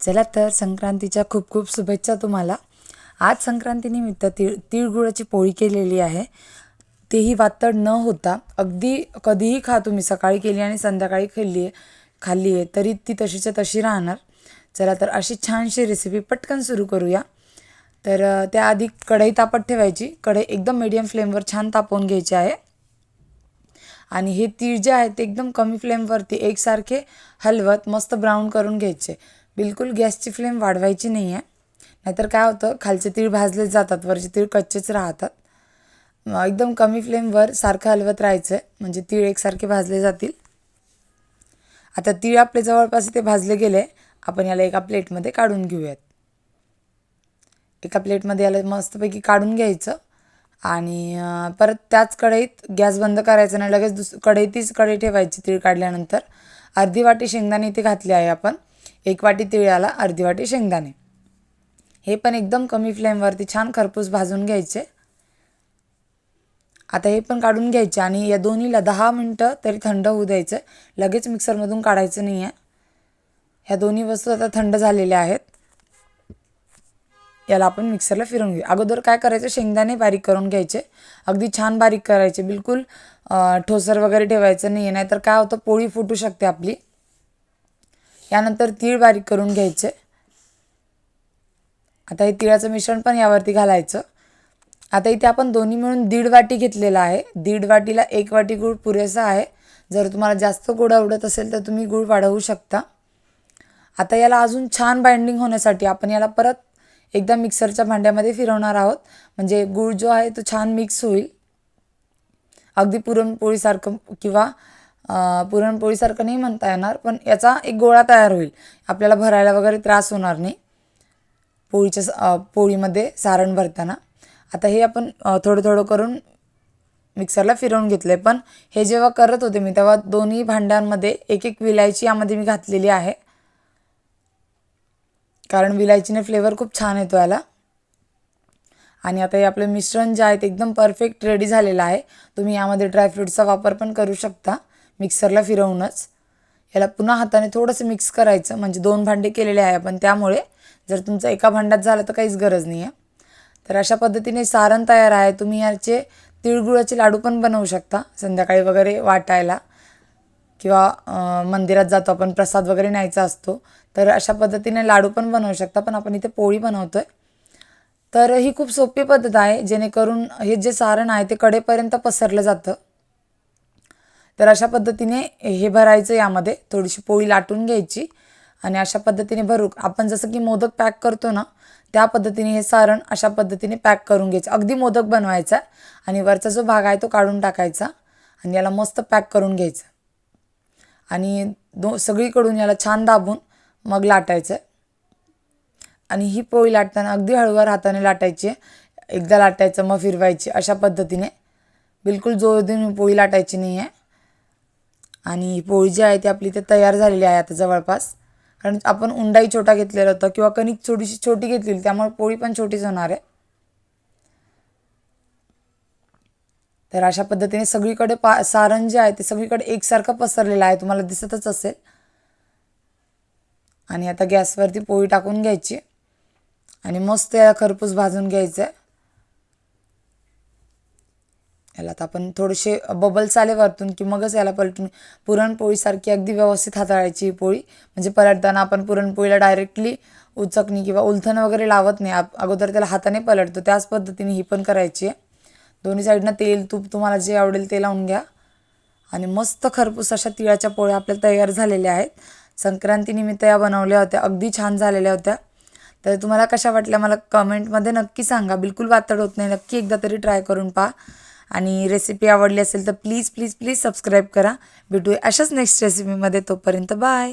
चला तर संक्रांतीच्या खूप खूप शुभेच्छा तुम्हाला. आज संक्रांतीनिमित्त तिळ तिळगुळाची पोळी केलेली आहे. तेही वातड न होता अगदी कधीही खा तुम्ही. सकाळी केली आणि संध्याकाळी खाल्ली आहे खाल्ली आहे तरी ती तशीच्या तशी राहणार. चला तर अशी छानशी रेसिपी पटकन सुरू करूया. तर त्याआधी कढई तापत ठेवायची. कढई एकदम मीडियम फ्लेमवर छान तापवून घ्यायची आहे. आणि हे तीळ जे आहे ते एकदम कमी फ्लेमवरती एकसारखे हलवत मस्त ब्राऊन करून घ्यायचे. बिलकुल गॅसची फ्लेम वाढवायची नाही आहे नाहीतर काय होतं खालचे तीळ भाजले जातात वरचे तीळ कच्चेच राहतात. एकदम कमी फ्लेमवर सारखं हलवत राहायचं आहे म्हणजे तीळ एकसारखे भाजले जातील. आता तीळ आपले जवळपास ते भाजले गेले आपण याला एका प्लेटमध्ये काढून घेऊयात. एका प्लेटमध्ये याला मस्तपैकी काढून घ्यायचं आणि परत त्याच कढईत गॅस बंद करायचा नाही लगेच दुस कढईतच कढई ठेवायची तीळ काढल्यानंतर. अर्धी वाटी शेंगदाणे इथे घातली आहे आपण. एक वाटी तिळाला अर्धी वाटी शेंगदाणे. हे पण एकदम कमी फ्लेमवरती छान खरपूस भाजून घ्यायचे. आता हे पण काढून घ्यायचे आणि या दोन्हीला दहा मिनटं तरी थंड होऊ द्यायचं. लगेच मिक्सरमधून काढायचं नाही आहे ह्या दोन्ही वस्तू आता थंड झालेल्या आहेत. याला आपण मिक्सरला फिरून घेऊ. अगोदर काय करायचं? शेंगदाणे बारीक करून घ्यायचे. अगदी छान बारीक करायचे. बिलकुल ठोसर वगैरे ठेवायचं नाही आहे नाहीतर काय होतं? पोळी फुटू शकते आपली. यानंतर तीळ बारीक करून घ्यायचे. आता हे तिळाचं मिश्रण पण यावरती घालायचं. आता इथे आपण दोन्ही मिळून दीड वाटी घेतलेला आहे. दीड वाटीला एक वाटी गूळ पुरेसा आहे. जर तुम्हाला जास्त गोड आवडत असेल तर तुम्ही गूळ वाढवू शकता. आता याला अजून छान बाइंडिंग होण्यासाठी आपण याला परत एकदा मिक्सरच्या भांड्यामध्ये फिरवणार आहोत. म्हणजे गूळ जो आहे तो छान मिक्स होईल. अगदी पुरणपोळीसारखं किंवा पुरणपोळीसारखं नाही म्हणता येणार पण याचा एक गोळा तयार होईल. आपल्याला भरायला वगैरे त्रास होणार नाही. पोळीच्या स- पोळीमध्ये सारण भरताना. आता हे आपण थोडं थोडं करून मिक्सरला फिरवून घेतलं आहे पण हे जेव्हा करत होते मी तेव्हा दोन्ही भांड्यांमध्ये एक एक विलायची यामध्ये मी घातलेली आहे. कारण विलायचीने फ्लेवर खूप छान येतो याला. आणि आता हे आपलं मिश्रण जे आहे ते एकदम परफेक्ट रेडी झालेलं आहे. तुम्ही यामध्ये ड्रायफ्रूटचा वापर पण करू शकता. मिक्सरला फिरवूनच याला पुन्हा हाताने थोडंसं मिक्स करायचं. म्हणजे दोन भांडे केलेले आहे आपण. त्यामुळे जर तुमचं एका भांड्यात झालं तर काहीच गरज नाही आहे तर अशा पद्धतीने सारण तयार आहे. तुम्ही याचे तिळगुळाचे लाडू पण बनवू शकता. संध्याकाळी वगैरे वाटायला किंवा मंदिरात जातो आपण प्रसाद वगैरे न्यायचा असतो. तर अशा पद्धतीने लाडू पण बनवू शकता. पण आपण इथे पोळी बनवतो आहे तर ही खूप सोपी पद्धत आहे. जेणेकरून हे जे सारण आहे ते कडेपर्यंत पसरलं जातं. तर अशा पद्धतीने हे भरायचं यामध्ये. थोडीशी पोळी लाटून घ्यायची. आणि अशा पद्धतीने भरू. आपण जसं की मोदक पॅक करतो ना त्या पद्धतीने हे सारण अशा पद्धतीने पॅक करून घ्यायचं. अगदी मोदक बनवायचा आणि वरचा जो भाग आहे तो काढून टाकायचा आणि याला मस्त पॅक करून घ्यायचं. आणि दो सगळीकडून याला छान दाबून मग लाटायचं. आणि ही पोळी लाटताना अगदी हळूवार हाताने लाटायची. आहे एकदा लाटायचं मग फिरवायची. अशा पद्धतीने. बिलकुल जोर देऊन पोळी लाटायची नाही आहे आणि ही पोळी जी आहे ती आपली इथे तयार झालेली आहे आता जवळपास. कारण आपण उंडाई छोटा घेतलेला होता किंवा कणिक थोडीशी छोटी घेतलेली त्यामुळे पोळी पण छोटीच होणार आहे. तर अशा पद्धतीने सगळीकडे पा सारण जे आहे ते सगळीकडे एकसारखं पसरलेलं आहे तुम्हाला दिसतच असेल. आणि आता गॅसवरती पोळी टाकून घ्यायची. आणि मस्त याला खरपूस भाजून घ्यायचं आहे याला आता आपण थोडेसे बबल्स आले वरतून की मगच याला पलटून पुरणपोळीसारखी अगदी व्यवस्थित हाताळायची ही पोळी. म्हणजे पलटताना आपण पुरणपोळीला डायरेक्टली उचकणी किंवा उलथण वगैरे लावत नाही. आप अगोदर त्याला हाताने पलटतो. त्याच पद्धतीने ही पण करायची आहे. दोन्ही साईडनं तेल तूप तुम्हाला जे आवडेल ते लावून घ्या. आणि मस्त खरपूस अशा तिळाच्या पोळ्या आपल्याला तयार झालेल्या आहेत. संक्रांतीनिमित्त या बनवल्या होत्या. अगदी छान झालेल्या होत्या. तर तुम्हाला कशा वाटल्या मला कमेंटमध्ये नक्की सांगा. बिलकुल वातड होत नाही. नक्की एकदा तरी ट्राय करून पहा. आणि रेसिपी आवडली असेल तर प्लीज प्लीज प्लीज सबस्क्राईब करा. भेटूया अशाच नेक्स्ट रेसिपीमध्ये तोपर्यंत बाय